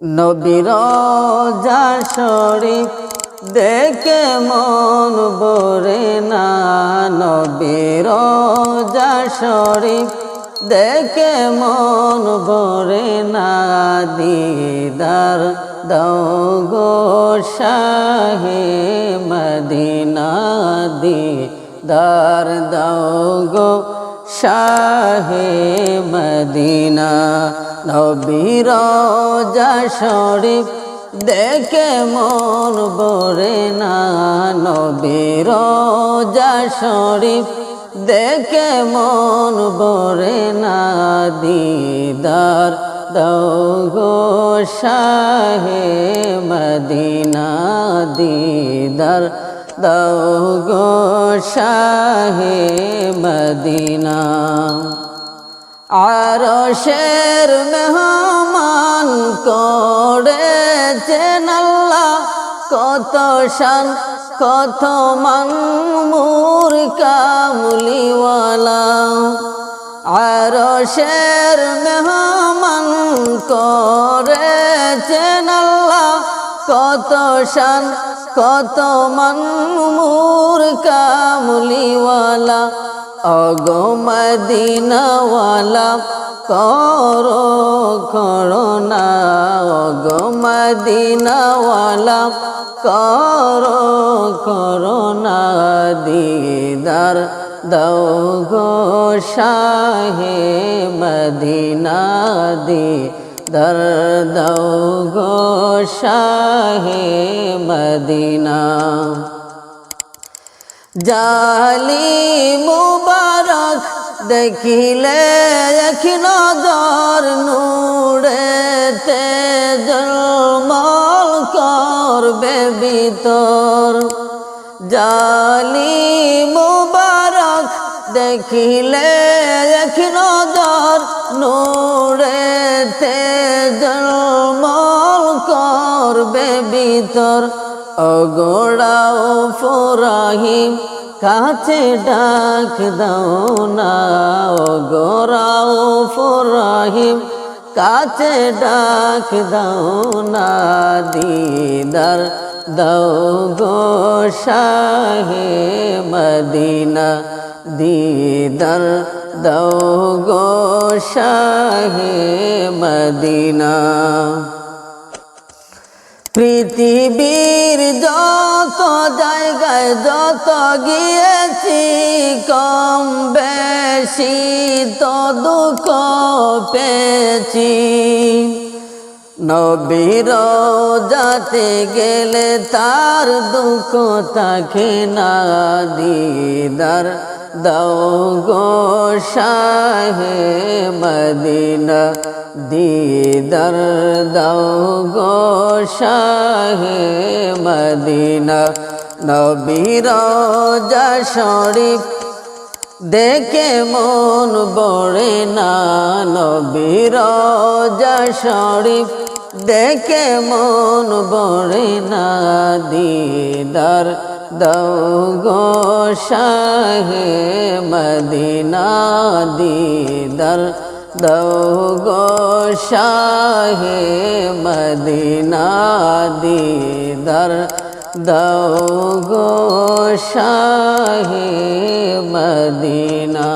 নবীর শরীফ দেখে মন বরে না। নবীর শরীফ দেখে মন বরে না। দিদার দৌ গো শাহে মদিনা, দিদার দৌ গো শাহে মদিনা নবীর শরীফ দেখে মন বরে না। নবীর শরীফ দেখে মন বরে না। দিদার দৌগো শাহে মদিনা, দিদার দৌগো শাহে মদিনা। আর শের মেহমান করেছেন আল্লাহ, কত শান, কত মাংমুর কামলিওয়ালা আর শের মেহমান করেছেন আল্লাহ, কত শান কত মাংমুর কামলিওয়ালা অগো মদিনাওয়ালা, করো করোনা, অগো মদিনাওয়ালা, করো করোনা, দিদার দৌ গো শাহে মদিনা দিদার দৌ গো শাহে মদিনা। জালি মুবারক দেখিলে এক নজর নূরেতে জলমল করবে ভিতর জালি মুবারক দেখিলে এক নজর নূরেতে ভিতর, অগোড়াও ফোরাহিম, কাছে ডাক দাও না, অগোড়াও ফোরাহিম, কাছে ডাক দাও না, দিদার দাও গো শাহে মদিনা, দিদার দাও গো শাহে মদিনা। পৃথিবীর যত জায়গায় যত গিয়েছি, কম বেশি তো দুঃখ পেয়েছি। নবীর যাতে গেলে তার দুঃখ তাকে না দিদার দৌ গো শাহে মদিনা দিদার দৌ গো শাহে মদিনা নবীর শরীফ। দেখে মন বড়ে না নবীর শরীফ। দেখে মন বড়ে না দিদার দৌ গো শাহে মদিনা দিদার। দৌ গো শাহে মদিনা দিদার। দৌ গো শাহে মদিনা।